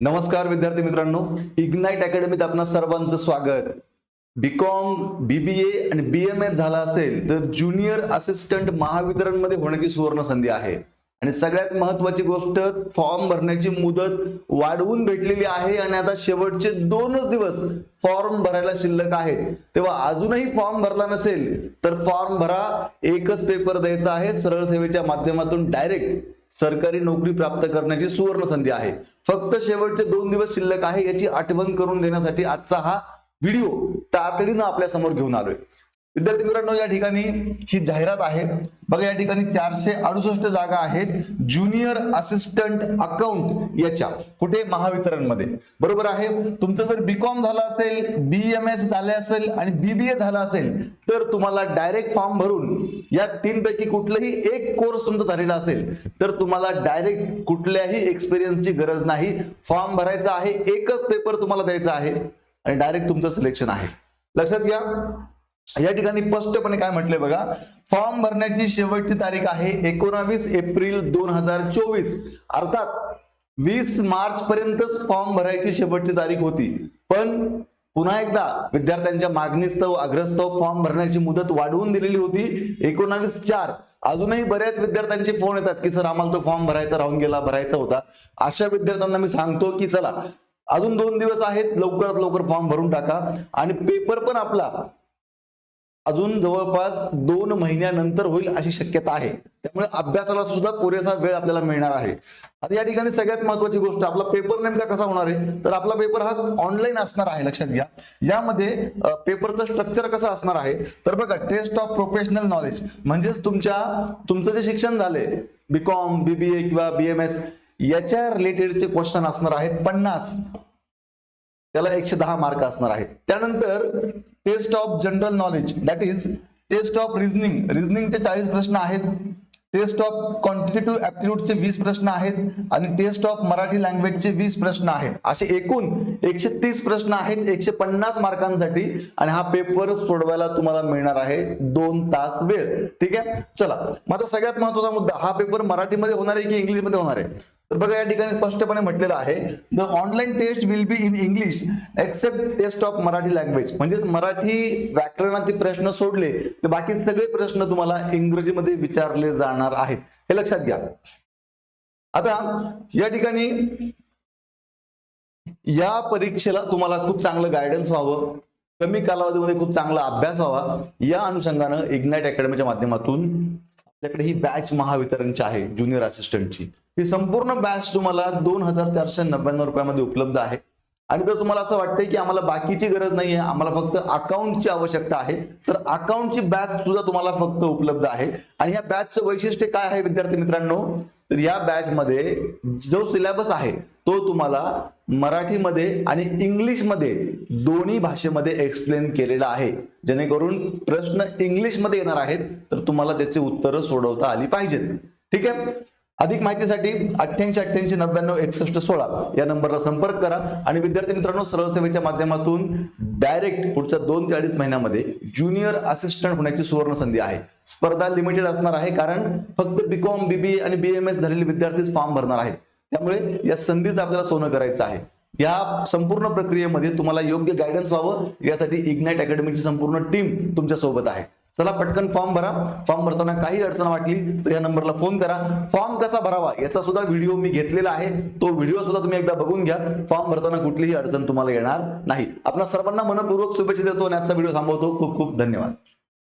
नमस्कार विद्यार्थी मित्रांनो इग्नाइट अकॅडमीत आपणा सर्वांचं स्वागत. बीकॉम बीबीए आणि बी एम एस झाला असेल तर ज्युनियर असिस्टंट महावितरणमध्ये होण्याची सुवर्ण संधी आहे. आणि सगळ्यात महत्वाची गोष्ट फॉर्म भरण्याची मुदत वाढवून भेटलेली आहे आणि आता शेवटचे दोनच दिवस फॉर्म भरायला शिल्लक आहेत तेव्हा अजूनही फॉर्म भरला नसेल तर फॉर्म भरा एकच पेपर द्यायचा आहे सरळ सेवेच्या माध्यमातून डायरेक्ट सरकारी नोकरी प्राप्त करण्याची सुवर्ण संधी आहे. फक्त शेवटचे दोन दिवस शिल्लक आहे याची आठवण करून देण्यासाठी आजचा हा व्हिडिओ तातडीनं आपल्यासमोर घेऊन आलोय. विद्यार्थी मित्रांनो या ठिकाणी ही जाहिरात आहे. बघा या ठिकाणी चारशे अडुसष्ट जागा आहेत. ज्युनियर असिस्टंट अकाउंट याच्या कुठे? महावितरणमध्ये. बरोबर आहे? तुमचं जर बीकॉम झालं असेल बी एम एस झाले असेल आणि बीबीए झाला असेल तर तुम्हाला डायरेक्ट फॉर्म भरून या तीन पैकी कुठलंही एक कोर्स तुमचा झालेला असेल तर तुम्हाला डायरेक्ट कुठल्याही एक्सपिरियन्सची गरज नाही. फॉर्म भरायचा आहे एकच पेपर तुम्हाला द्यायचा आहे आणि डायरेक्ट तुमचं सिलेक्शन आहे. लक्षात घ्या. या ठिकाणी स्पष्टपणे काय म्हटलंय बघा फॉर्म भरण्याची शेवटची तारीख आहे एकोणावीस एप्रिल दोन हजार चोवीस. अर्थात वीस मार्च पर्यंतच फॉर्म भरायची शेवटची तारीख होती. पण पुन्हा एकदा विद्यार्थ्यांच्या मागणीस्तव अग्रस्तव फॉर्म भरण्याची मुदत वाढवून दिलेली होती. एकोणावीस चार. अजूनही बऱ्याच विद्यार्थ्यांचे फोन येतात की सर आम्हाला तो फॉर्म भरायचा राहून गेला भरायचा होता. अशा विद्यार्थ्यांना मी सांगतो की चला अजून दोन दिवस आहेत लवकरात लवकर फॉर्म भरून टाका. आणि पेपर पण आपला अजून जवळपास दोन महिन्यानंतर होईल अशी शक्यता आहे. त्यामुळे अभ्यासाला सुद्धा पुरेसा वेळ आपल्याला मिळणार आहे. आता या ठिकाणी सगळ्यात महत्वाची गोष्ट आपला पेपर नेमका कसा होणार आहे? तर आपला पेपर हा ऑनलाईन असणार आहे लक्षात घ्या. यामध्ये पेपरचं स्ट्रक्चर कसं असणार आहे? तर बघा टेस्ट ऑफ प्रोफेशनल नॉलेज म्हणजेच तुमच्या तुमचं जे शिक्षण झालंय बीकॉम बीबीए किंवा बीएमएस याच्या रिलेटेडचे क्वेश्चन असणार आहेत पन्नास. त्याला एकशे दहा मार्क असणार आहेत. त्यानंतर test of general knowledge that is test of reasoning रिझनिंगचे चाळीस प्रश्न आहेत. टेस्ट ऑफ क्वांटिटेटिव्ह ऍप्टिट्यूडचे वीस प्रश्न आहेत. आणि टेस्ट ऑफ मराठी लँग्वेजचे वीस प्रश्न आहेत. असे एकूण एकशे तीस प्रश्न आहेत. एकशे पन्नास मार्कांसाठी. आणि हा पेपर सोडवायला तुम्हाला मिळणार आहे दोन तास वेळ. ठीक आहे? चला. माझा सगळ्यात महत्त्वाचा मुद्दा. हा पेपर मराठीमध्ये होणार आहे की इंग्लिशमध्ये होणार आहे? तर बघा या ठिकाणी स्पष्टपणे म्हटलेलं आहे the online test will be in English except test of Marathi language म्हणजे मराठी व्याकरणाचे प्रश्न सोडले तर बाकी सगळे प्रश्न तुम्हाला इंग्रजीमध्ये विचारले जाणार आहेत. हे लक्षात घ्या. आता या ठिकाणी या परीक्षेला तुम्हाला खूप चांगलं गायडन्स व्हावं कमी कालावधीमध्ये खूप चांगला अभ्यास व्हावा या अनुषंगानं इग्नाइट अकॅडमीच्या माध्यमातून आपल्याकडे ही बॅच महावितरणची आहे ज्युनियर असिस्टंटची ही संपूर्ण बॅच तुम्हाला दोन हजार चारशे नव्याण्णव रुपयामध्ये उपलब्ध आहे. आणि जर तुम्हाला असं वाटतंय की आम्हाला बाकीची गरज नाहीये आम्हाला फक्त अकाउंटची आवश्यकता आहे तर अकाउंटची बॅच सुद्धा तुम्हाला फक्त उपलब्ध आहे. आणि या बॅचचं वैशिष्ट्य काय आहे विद्यार्थी मित्रांनो? तर या बॅच मध्ये जो सिलेबस आहे तो तुम्हाला मराठीमध्ये आणि इंग्लिशमध्ये दोन्ही भाषेमध्ये एक्सप्लेन केलेला आहे. जेणेकरून प्रश्न इंग्लिशमध्ये येणार आहेत तर तुम्हाला त्याची उत्तरं सोडवता आली पाहिजेत. ठीक आहे? अधिक माहितीसाठी अठ्ठ्याऐंशी अठ्ठ्याऐंशी नव्याण्णव एकसष्ट सोळा या नंबरला संपर्क करा. आणि विद्यार्थी मित्रांनो सरळ सेवेच्या माध्यमातून डायरेक्ट पुढच्या दोन ते अडीच महिन्यामध्ये ज्युनियर असिस्टंट होण्याची सुवर्ण संधी आहे. स्पर्धा लिमिटेड असणार आहे कारण फक्त बीकॉम बीबीए आणि बीएमएस झालेले विद्यार्थीच फॉर्म भरणार आहेत. त्यामुळे या संधीचं आपल्याला सोनं करायचं आहे. या संपूर्ण प्रक्रियेमध्ये तुम्हाला योग्य गायडन्स व्हावं. यासाठी इग्नाइट अकॅडमीची संपूर्ण टीम तुमच्यासोबत आहे. चला पटकन फॉर्म भरा. फॉर्म भरताना काही अडचण वाटली तर या नंबरला फोन करा. फॉर्म कसा भरावा याचा सुद्धा व्हिडिओ मी घेतलेला आहे. तो व्हिडिओ सुद्धा तुम्ही एकदा बघून घ्या. फॉर्म भरताना कुठलीही अडचण तुम्हाला येणार नाही. आपल्या सर्वांना मनपूर्वक शुभेच्छा देतो आणि आजचा व्हिडिओ थांबवतो. खूप खूप धन्यवाद.